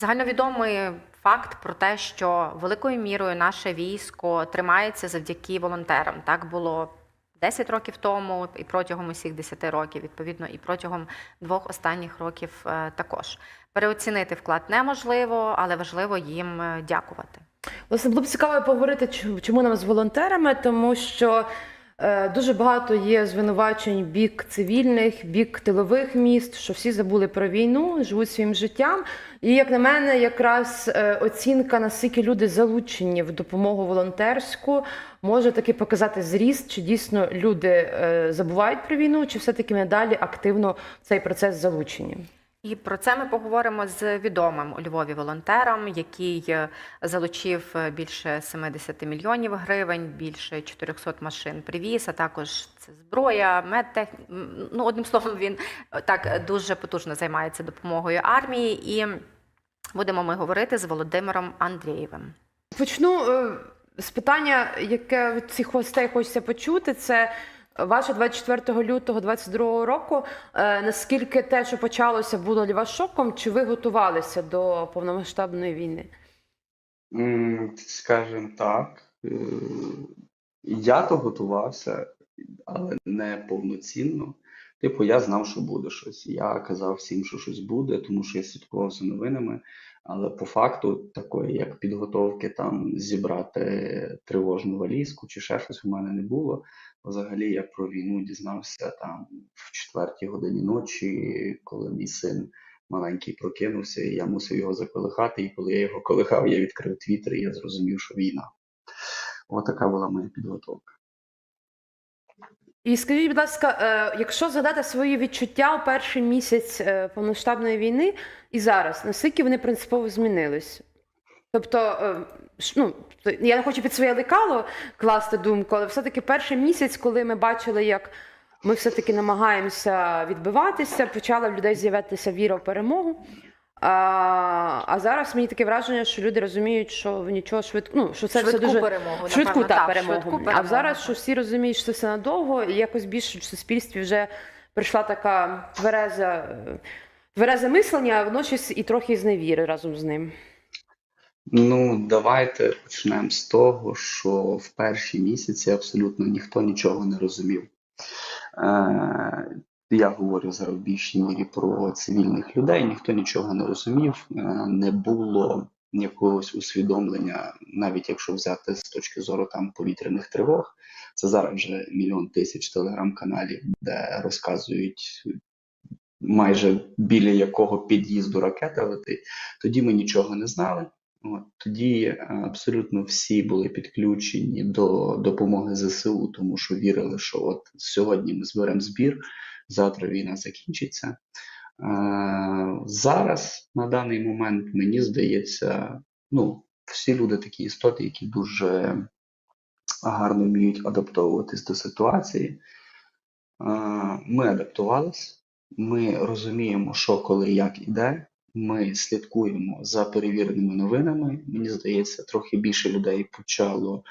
Загальновідомий факт про те, що великою мірою наше військо тримається завдяки волонтерам. Так було 10 років тому, і протягом усіх 10 років, відповідно, і протягом двох останніх років е, також. Переоцінити вклад неможливо, але важливо їм е, дякувати. Власне, було б цікаво поговорити, чому- нам з волонтерами, тому що дуже багато є звинувачень бік цивільних, бік тилових міст, що всі забули про війну, живуть своїм життям. І як на мене, якраз е, оцінка, наскільки люди залучені в допомогу волонтерську, може таки показати зріст, чи дійсно люди е, забувають про війну, чи все-таки надалі активно в цей процес залучені. І про це ми поговоримо з відомим у Львові волонтером, який е, залучив е, більше 70 мільйонів гривень, більше 400 машин привіз, а також це зброя, медтех... Ну, одним словом, він е, так дуже потужно займається допомогою армії. І будемо ми говорити з Володимиром Андрієвим. Почну з питання, яке від цих гостей хочеться почути. Це ваше 24 лютого 22 року. Е, Наскільки те, що почалося, було для вас шоком? Чи ви готувалися до повномасштабної війни? М, Скажем так, е, я то готувався, але не повноцінно. Типу, я знав, що буде щось. Я казав всім, що щось буде, тому що я слідкував за новинами. Але по факту, такої як підготовки там зібрати тривожну валізку чи ще щось у мене не було. Взагалі я про війну дізнався там в четвертій годині ночі, коли мій син маленький прокинувся, і я мусив його заколихати. І коли я його колихав, я відкрив твіттер, і я зрозумів, що війна. Отака була моя підготовка. І скажіть, будь ласка, е, якщо згадати свої відчуття у перший місяць е, повномасштабної війни і зараз, наскільки вони принципово змінились? Тобто, е, ну, я не хочу під своє лекало класти думку, але все-таки перший місяць, коли ми бачили, як ми все-таки намагаємося відбиватися, почала в людей з'явитися віра в перемогу. А, а зараз мені таке враження, що люди розуміють, що нічого швидко, ну, що це швидку все дуже перемогу. швидку та так, перемогу. швидку А зараз, що всі розуміють, що це все надовго, і якось більше в суспільстві вже прийшла така твереза, тверезе мислення, а водночас і трохи зневіри разом з ним. Ну, давайте почнемо з того, що в перші місяці абсолютно ніхто нічого не розумів. Е, я говорю зараз в більшій мірі про цивільних людей, ніхто нічого не розумів, е, не було якогось усвідомлення, навіть якщо взяти з точки зору там повітряних тривог. Це зараз вже мільйон тисяч телеграм-каналів, де розказують майже біля якого під'їзду ракета летить. Тоді ми нічого не знали. Тоді е, абсолютно всі були підключені до допомоги ЗСУ, тому що вірили, що от сьогодні ми зберемо збір, завтра війна закінчиться. Е, зараз, на даний момент, мені здається, ну, всі люди такі істоти, які дуже гарно вміють адаптовуватись до ситуації. Е, Ми адаптувались, ми розуміємо, що коли як іде. Ми слідкуємо за перевіреними новинами. Мені здається, трохи більше людей почало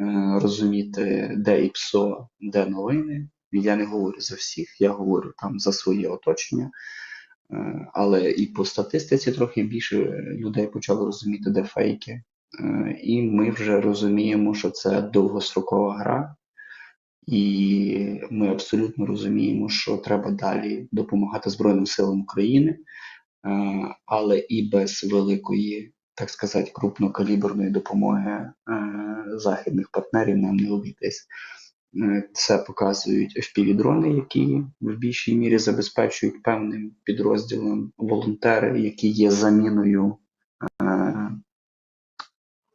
е, розуміти, де ІПСО, де новини. Я не говорю за всіх, я говорю там за своє оточення. Е, але і по статистиці трохи більше людей почало розуміти, де фейки. Е, і ми вже розуміємо, що це довгострокова гра, і ми абсолютно розуміємо, що треба далі допомагати Збройним силам України. Е, але і без великої, так сказати, крупнокаліберної допомоги е, західних партнерів нам не обійтись. Е, Це показують FPV-дрони, які в більшій мірі забезпечують певним підрозділам волонтери, які є заміною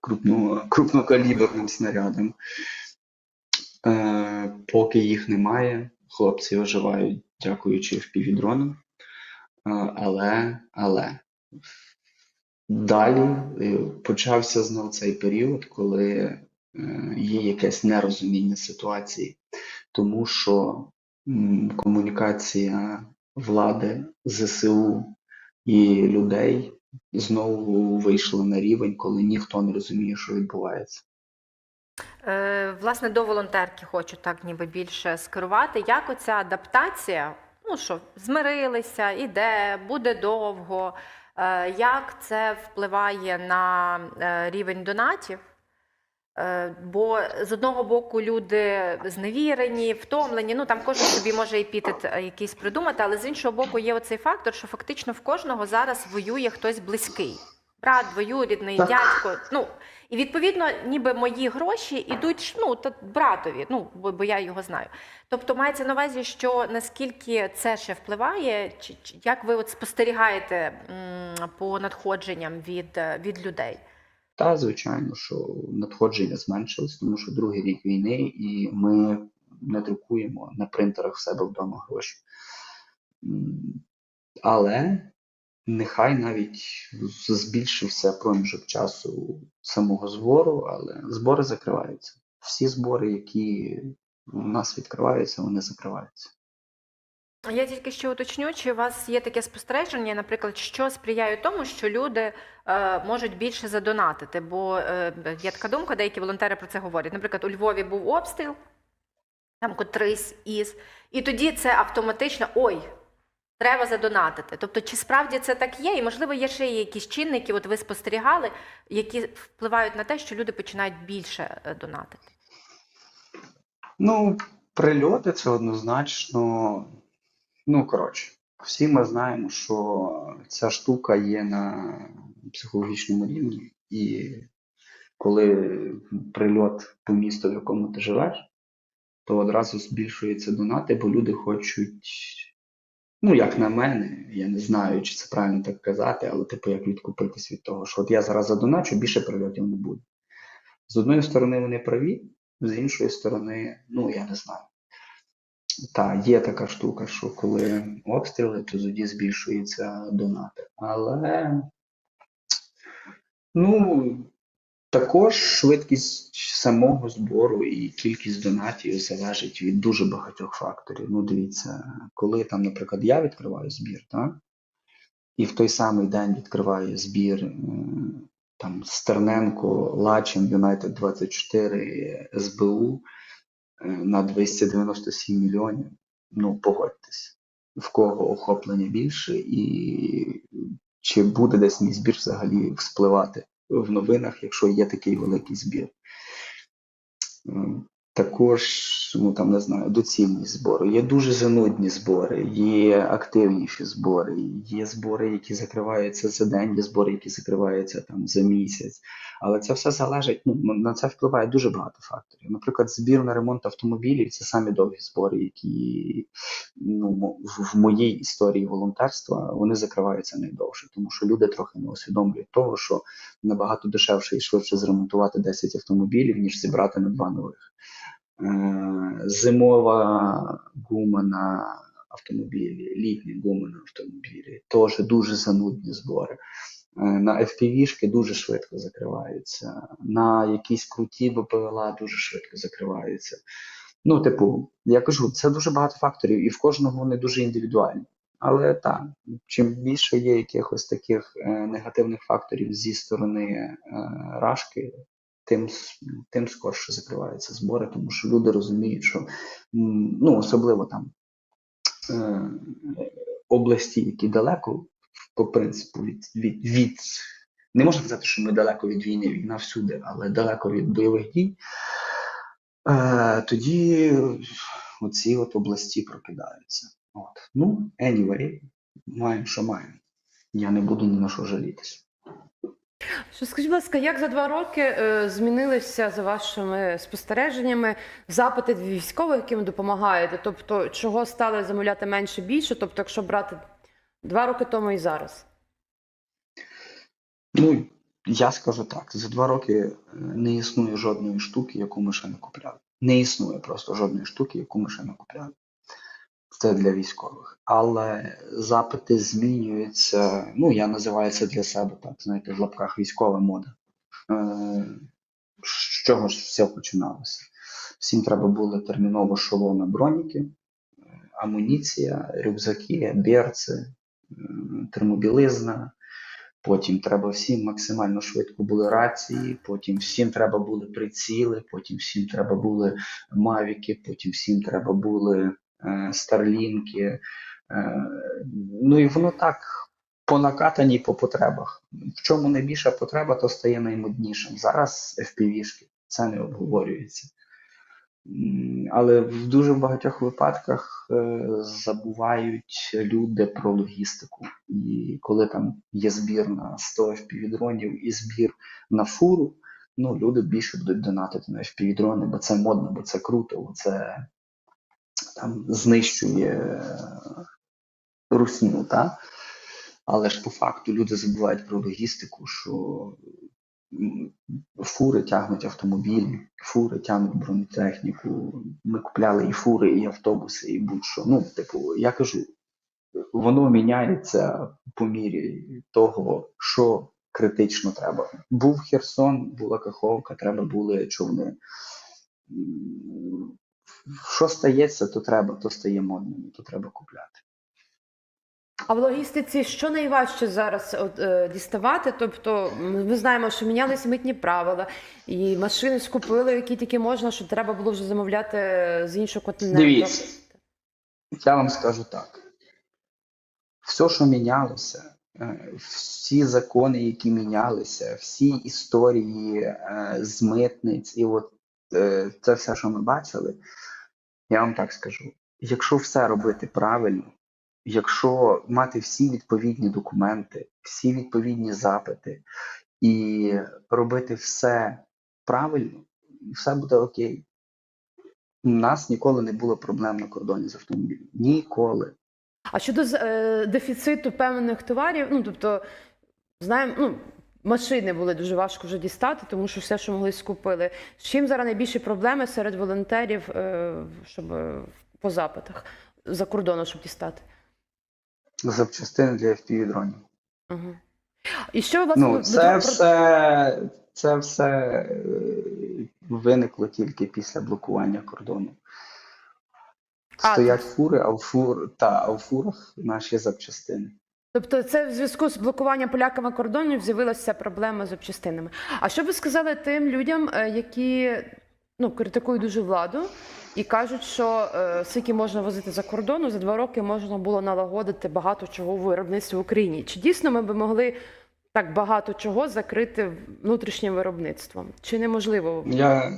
крупно, крупнокаліберним снарядам. Е, Поки їх немає, хлопці виживають, дякуючи FPV-дронам. Але, але далі е, почався знов цей період, коли е, є якесь нерозуміння ситуації, тому що комунікація влади, ЗСУ і людей знову вийшла на рівень, коли ніхто не розуміє, що відбувається. Е, Власне, до волонтерки хочу так ніби більше скерувати. Як оця адаптація, ну що, змирилися, іде, буде довго. Е, Як це впливає на е, рівень донатів? Е, Бо з одного боку люди зневірені, втомлені. Ну там кожен собі може епітет якийсь придумати, але з іншого боку, є оцей фактор, що фактично в кожного зараз воює хтось близький. Брат, двоюрідний, Так. дядько. Ну і відповідно, ніби мої гроші ідуть ну, братові, ну бо, бо я його знаю. Тобто мається на увазі, що наскільки це ще впливає, чи, чи як ви от спостерігаєте м, по надходженням від, від людей? Та, звичайно, що надходження зменшились, тому що другий рік війни, і ми не друкуємо на принтерах в себе вдома гроші. Але нехай навіть збільшився проміжок часу самого збору, але збори закриваються. Всі збори, які у нас відкриваються, вони закриваються. Я тільки ще уточню, чи у вас є таке спостереження, наприклад, що сприяє тому, що люди е, можуть більше задонатити? Бо е, є така думка, деякі волонтери про це говорять. Наприклад, у Львові був обстріл, там котрийсь із, і тоді це автоматично ой. Треба задонатити. Тобто, чи справді це так є? І можливо, є ще якісь чинники, от ви спостерігали, які впливають на те, що люди починають більше е, донатити. Ну, прильоти це однозначно. Ну, коротше, всі ми знаємо, що ця штука є на психологічному рівні, і коли прильот по місту, в якому ти живеш, то одразу збільшуються донати, бо люди хочуть, ну, як на мене, я не знаю, чи це правильно так казати, але типу як відкупитись від того, що от я зараз задоначу, більше прильотів не буде. З одної сторони, вони праві, з іншої сторони, ну я не знаю. Так, є така штука, що коли обстріли, то тоді збільшуються донати. Але ну, також швидкість самого збору і кількість донатів залежить від дуже багатьох факторів. Ну, дивіться, коли там, наприклад, я відкриваю збір, так? і в той самий день відкриває збір е, там Стерненко, Лачин, Юнайтед 24, СБУ е, на 297 мільйонів. Ну, погодьтесь, в кого охоплення більше, і чи буде десь мій збір взагалі вспливати в новинах, якщо є такий великий збір. Також, ну там не знаю, доцільність збору. Є дуже занудні збори, є активніші збори, є збори, які закриваються за день, є збори, які закриваються там за місяць. Але це все залежить, ну на це впливає дуже багато факторів. Наприклад, збір на ремонт автомобілів це самі довгі збори, які ну, в моїй історії волонтерства вони закриваються найдовше, тому що люди трохи не усвідомлюють того, що набагато дешевше і швидше зремонтувати 10 автомобілів, ніж зібрати на два нових. Е, Зимова гума на автомобілі, літня гума на автомобілі, теж дуже занудні збори. Е, На FPV-шки дуже швидко закриваються, на якісь круті БПЛА дуже швидко закриваються. Ну, типу, я кажу, це дуже багато факторів, і в кожного вони дуже індивідуальні. Але так, чим більше є якихось таких е, негативних факторів зі сторони е, рашки, тим, тим скорше закриваються збори, тому що люди розуміють, що ну, особливо там е, області, які далеко, по принципу, від, від, від не можна сказати, що ми далеко від війни, війна всюди, але далеко від бойових дій. Е, тоді оці от області прокидаються. От. Ну, anyway, маємо, що маємо. Я не буду ні на що жалітися. Що скажіть, будь ласка, як за два роки е, змінилися за вашими спостереженнями запити військових, яким допомагаєте? Тобто, чого стали замовляти менше більше? Тобто, якщо брати два роки тому і зараз? Ну, я скажу так: за два роки е, не існує жодної штуки, яку ми ще не купляли. Не існує просто жодної штуки, яку ми ще не купляли. Це для військових. Але запити змінюються. Ну, я називаю це для себе так, знаєте, в лапках військова мода. Е, з чого ж все починалося? Всім треба було терміново шоломи броніки, амуніція, рюкзаки, берці, термобілизна. Потім треба всім максимально швидко були рації, потім всім треба були приціли, потім всім треба були мавіки, потім всім треба були старлінки. Е, ну і воно так по накатаній по потребах. В чому найбільша потреба, то стає наймоднішим. Зараз FPV-шки, це не обговорюється. Але в дуже багатьох випадках е, забувають люди про логістику. І коли там є збір на 100 FPV-дронів і збір на фуру, ну люди більше будуть донатити на FPV-дрони, бо це модно, бо це круто, бо це там знищує е, русню, та? Але ж по факту люди забувають про логістику, що фури тягнуть автомобілі, фури тягнуть бронетехніку. Ми купляли і фури, і автобуси, і будь-що. Ну, типу, я кажу, воно міняється по мірі того, що критично треба. Був Херсон, була Каховка, треба були човни. Що стається, то треба, то стає модним, то треба купляти. А в логістиці що найважче зараз от, е, діставати? Тобто, ми знаємо, що мінялися митні правила, і машини скупили, які тільки можна, що треба було вже замовляти з іншого континенту. Дивіться. Я вам скажу так: все, що мінялося, е, всі закони, які мінялися, всі історії е, з митниць, і от е, це все, що ми бачили, я вам так скажу: якщо все робити правильно, якщо мати всі відповідні документи, всі відповідні запити і робити все правильно, все буде окей. У нас ніколи не було проблем на кордоні з автомобілем. Ніколи. А щодо е, дефіциту певних товарів, ну тобто, знаємо, ну. Машини були дуже важко вже дістати, тому що все, що могли, скупили. З чим зараз найбільші проблеми серед волонтерів, е, щоб е, по запитах за кордону, щоб дістати? Запчастини для FPV дронів. Угу. І що ви власне Ну, це все, це все е, виникло тільки після блокування кордону. Стоять то- фури, а в фур, та, а в фурах наші запчастини. Тобто, це в зв'язку з блокуванням поляками кордонів з'явилася проблема з запчастинами. А що ви сказали тим людям, е, які ну, критикують дуже владу і кажуть, що е, скільки можна возити за кордону, за два роки можна було налагодити багато чого в виробництві в Україні? Чи дійсно ми би могли так багато чого закрити внутрішнім виробництвом? Чи неможливо? Я,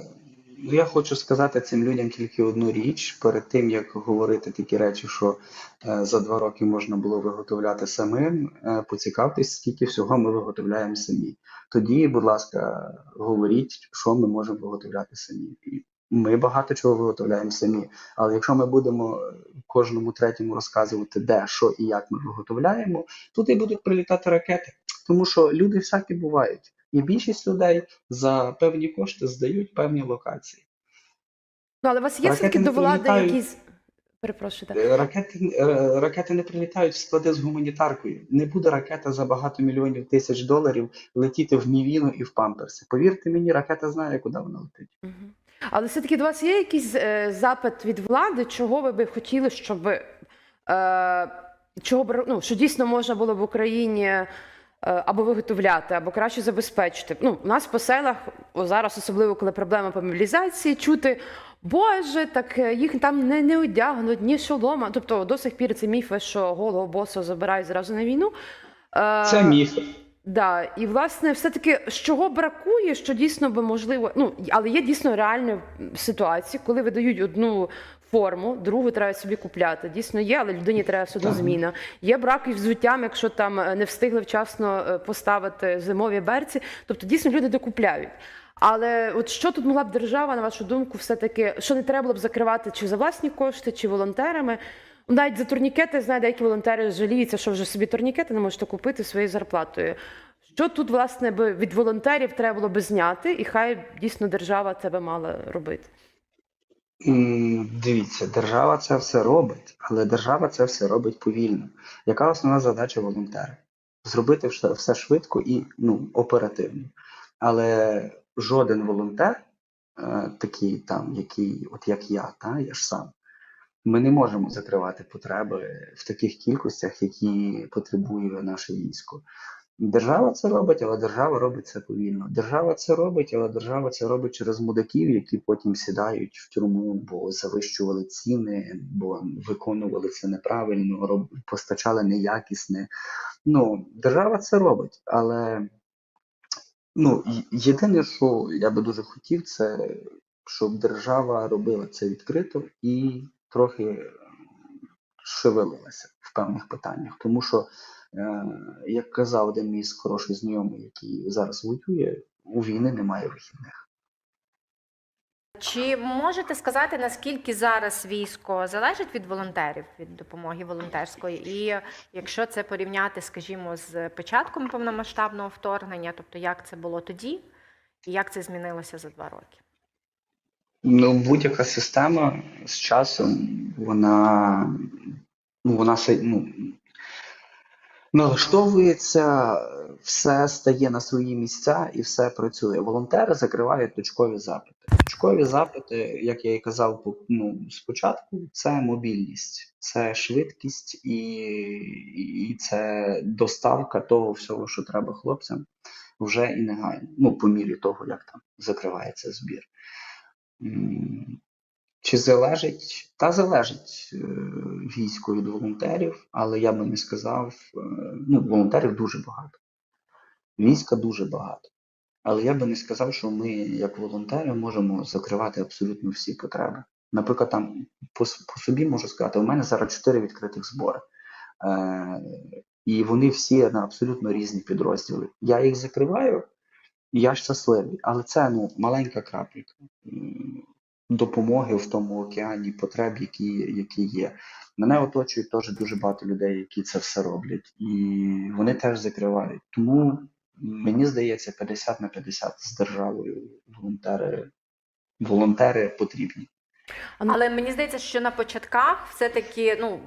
я хочу сказати цим людям тільки одну річ перед тим, як говорити такі речі, що е, за два роки можна було виготовляти самим. Е, поцікавтесь, скільки всього ми виготовляємо самі. Тоді, будь ласка, говоріть, що ми можемо виготовляти самі. Ми багато чого виготовляємо самі. Але якщо ми будемо е, кожному третьому розказувати, де, що і як ми виготовляємо, туди будуть прилітати ракети. Тому що люди всякі бувають. І більшість людей за певні кошти здають певні локації. Ну, але у вас є Ракети все-таки до влади якісь. Перепрошую, так. Е, Ракети, е, ракети не прилітають в склади з гуманітаркою. Не буде ракета за багато мільйонів тисяч доларів летіти в Мівіну і в Памперси. Повірте мені, ракета знає, куди вона летить. Мгм. Але все-таки до вас є якийсь е, запит від влади, чого ви би хотіли, щоб е, чого б, ну, що дійсно можна було в Україні або виготовляти, або краще забезпечити. Ну, у нас по селах зараз, особливо коли проблема по мобілізації, чути. Боже, так е, їх там не, не одягнуть, ні шолома. Тобто до сих пір це міфи, що голого босу забирають зразу на війну. Е, Це міф. Да, і власне, все-таки з чого бракує, що дійсно би можливо, ну але є дійсно реальні ситуації, коли видають одну форму, другу треба собі купляти. Дійсно є, але людині треба все одно зміна. Є брак із взуттям, якщо там е, не встигли вчасно е, поставити зимові берці. Тобто дійсно люди докупляють. Але от що тут могла б держава, на вашу думку, все-таки, що не треба було б закривати чи за власні кошти, чи волонтерами? Навіть за турнікети, знаю, деякі волонтери жаліються, що вже собі турнікети не можете купити своєю зарплатою. Що тут, власне, би від волонтерів треба було би зняти, і хай дійсно держава це би мала робити. Дивіться, держава це все робить, але держава це все робить повільно. Яка основна задача волонтера? Зробити все, все швидко і ну, оперативно. Але жоден волонтер, е, такий там, який, от як я, та, я ж сам, ми не можемо закривати потреби в таких кількостях, які потребує наше військо. Держава це робить, але держава робить це повільно. Держава це робить, але держава це робить через мудаків, які потім сідають в тюрму, бо завищували ціни, бо виконували це неправильно, роб- постачали неякісне. Ну, держава це робить, але ну, єдине, що я би дуже хотів, це щоб держава робила це відкрито і трохи шевелилася в певних питаннях. Тому що, як казав один мій хороший знайомий, який зараз воює, у війни немає вихідних. Чи можете сказати, наскільки зараз військо залежить від волонтерів, від допомоги волонтерської? І якщо це порівняти, скажімо, з початком повномасштабного вторгнення, тобто як це було тоді, і як це змінилося за два роки? Ну, будь-яка система з часом, вона, ну, вона ну, налаштовується, все стає на свої місця і все працює. Волонтери закривають точкові запити. Точкові запити, як я і казав ну, спочатку, це мобільність, це швидкість і, і це доставка того всього, що треба хлопцям, вже і негайно. Ну, по мірі того, як там закривається збір. Чи залежить? Та залежить е, військо від волонтерів, але я би не сказав, е, ну, волонтерів дуже багато. Війська дуже багато. Але я би не сказав, що ми, як волонтери, можемо закривати абсолютно всі потреби. Наприклад, там по, по собі можу сказати, у мене зараз чотири відкритих збори. Е, і вони всі на абсолютно різні підрозділи. Я їх закриваю, і я щасливий. Але це ну, маленька крапелька м, допомоги в тому океані потреб, які, які є. Мене оточують теж дуже багато людей, які це все роблять, і вони теж закривають. Тому мені здається, 50 на 50 з державою волонтери, волонтери потрібні. Ну- Але мені здається, що на початках все-таки ну,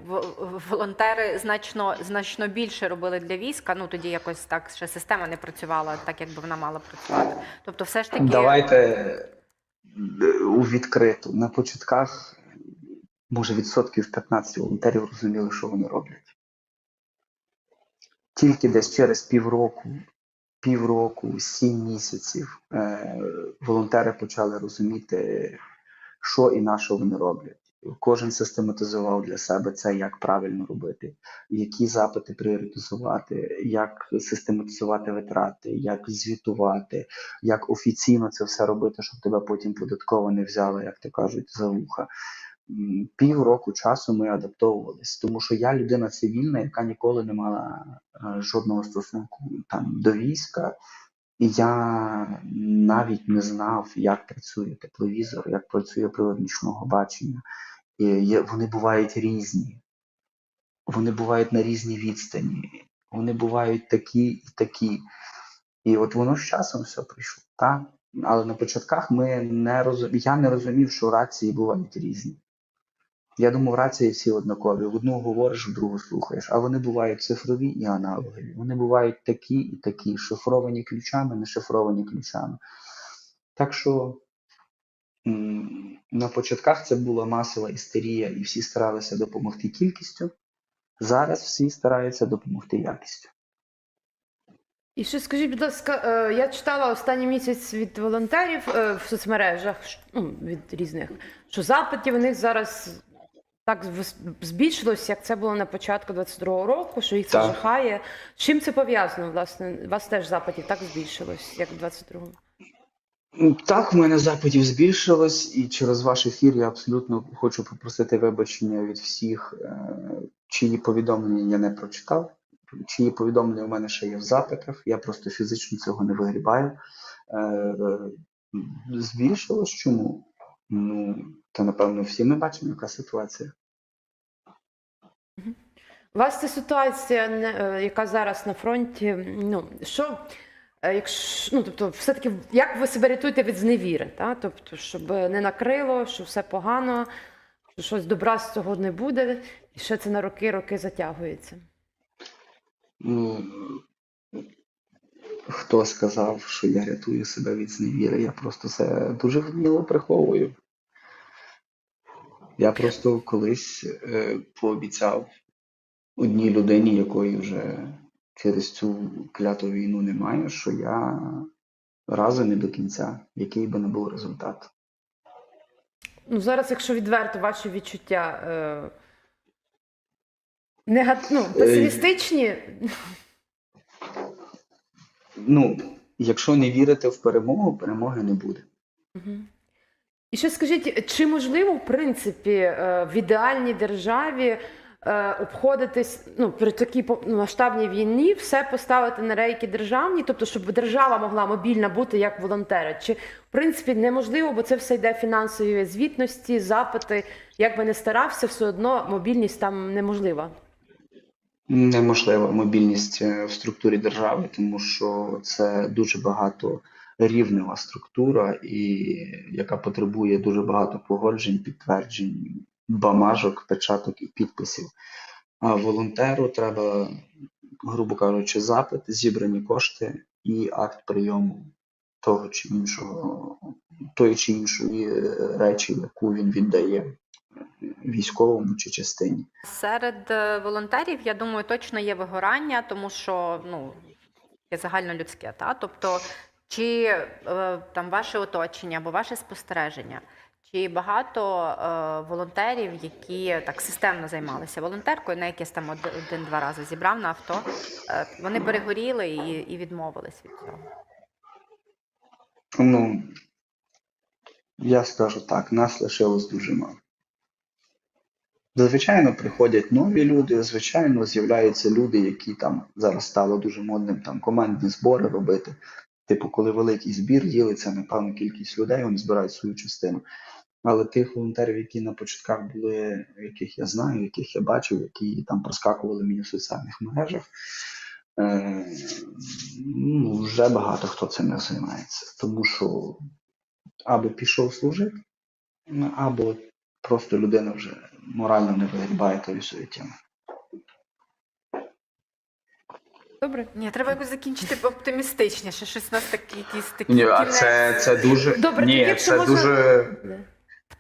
волонтери значно, значно більше робили для війська. Ну тоді якось так ще система не працювала так, як би вона мала працювати. Тобто, все ж таки Давайте у відкриту. На початках, може, відсотків 15 волонтерів розуміли, що вони роблять. Тільки десь через півроку, півроку, сім місяців е, волонтери почали розуміти, що і на що вони роблять. Кожен систематизував для себе це, як правильно робити, які запити пріоритизувати, як систематизувати витрати, як звітувати, як офіційно це все робити, щоб тебе потім податково не взяли, як то кажуть, за вуха. М, Півроку часу ми адаптовувались, тому що я людина цивільна, яка ніколи не мала е, жодного стосунку там до війська, і я навіть не знав, як працює тепловізор, як працює прилад бачення. Є, вони бувають різні, вони бувають на різній відстані, вони бувають такі і такі. І от воно з часом все прийшло. Так? Але на початках ми не розум... я не розумів, що рації бувають різні. Я думав, рації всі однакові. В одну говориш, в другу слухаєш. А вони бувають цифрові і аналогові. Вони бувають такі і такі, шифровані ключами, не шифровані ключами. Так що на початках це була масова істерія, і всі старалися допомогти кількістю. Зараз всі стараються допомогти якістю. І ще скажіть, будь ласка, е, я читала останній місяць від волонтерів е, в соцмережах, ну, від різних, що запитів у них зараз так збільшилось, як це було на початку 22-го року, що їх це жахає. З чим це пов'язано, власне? У вас теж запитів так збільшилось, як в 22-му? Так, в мене запитів збільшилось, і через ваш ефір я абсолютно хочу попросити вибачення від всіх, е, чиї повідомлення я не прочитав, чиї повідомлення у мене ще є в запитах. Я просто фізично цього не вигрібаю. Е, Збільшилось чому? Ну, та напевно всі ми бачимо, яка ситуація. У вас ця ситуація, е, яка зараз на фронті, ну що, якщо, ну тобто, все-таки як ви себе рятуєте від зневіри? Та? Тобто, щоб не накрило, що все погано, що щось добра з цього не буде, і ще це на роки, роки затягується. Ну, хто сказав, що я рятую себе від зневіри? Я просто це дуже вміло приховую. Я просто колись е, пообіцяв одній людині, якої вже через цю кляту війну немає, що я разом і до кінця, який би не був результат. Ну зараз, якщо відверто ваші відчуття, е, Нега... ну, песимістичні. Ну, якщо не вірити в перемогу, перемоги не буде. Мгм. І ще скажіть, чи можливо, в принципі, е, в ідеальній державі е, обходитись ну, при такій ну, масштабній війні, все поставити на рейки державні, тобто, щоб держава могла мобільна бути як волонтери? Чи в принципі неможливо, бо це все йде фінансові звітності, запити. Як би не старався, все одно мобільність там неможлива. Неможлива мобільність е, в структурі держави, тому що це дуже багато рівнева структура, і яка потребує дуже багато погоджень, підтверджень, бамажок, печаток і підписів. А волонтеру треба, грубо кажучи, запит, зібрані кошти і акт прийому того чи іншого, тої чи іншої е, речі, яку він віддає військовому чи частині. Серед е, волонтерів, я думаю, точно є вигорання, тому що ну, є загальнолюдське. Та? Тобто, чи е, там ваше оточення або ваше спостереження, чи багато е, волонтерів, які так системно займалися волонтеркою, на якесь там один-два рази зібрав на авто, е, вони перегоріли і, і відмовились від цього. Ну, я скажу так, нас лишилось дуже мало. Звичайно, приходять нові люди, звичайно, з'являються люди, які там зараз стало дуже модним там командні збори робити. Типу, коли великий збір ділиться на певну кількість людей, вони збирають свою частину. Але тих волонтерів, які на початках були, яких я знаю, яких я бачив, які там проскакували мені в соціальних мережах, е, ну, вже багато хто цим не займається. Тому що або пішов служити, або просто людина вже морально не вигрібає тої своєї теми. Добре. Ні, треба якось закінчити оптимістичніше. Щось у нас такі якісь такі. Ні, а це, це дуже Добре, ні, це можна- дуже Да.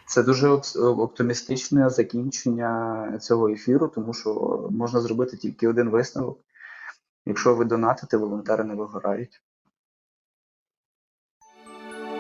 Це дуже оптимістичне закінчення цього ефіру, тому що можна зробити тільки один висновок. Якщо ви донатите, волонтери не вигорають.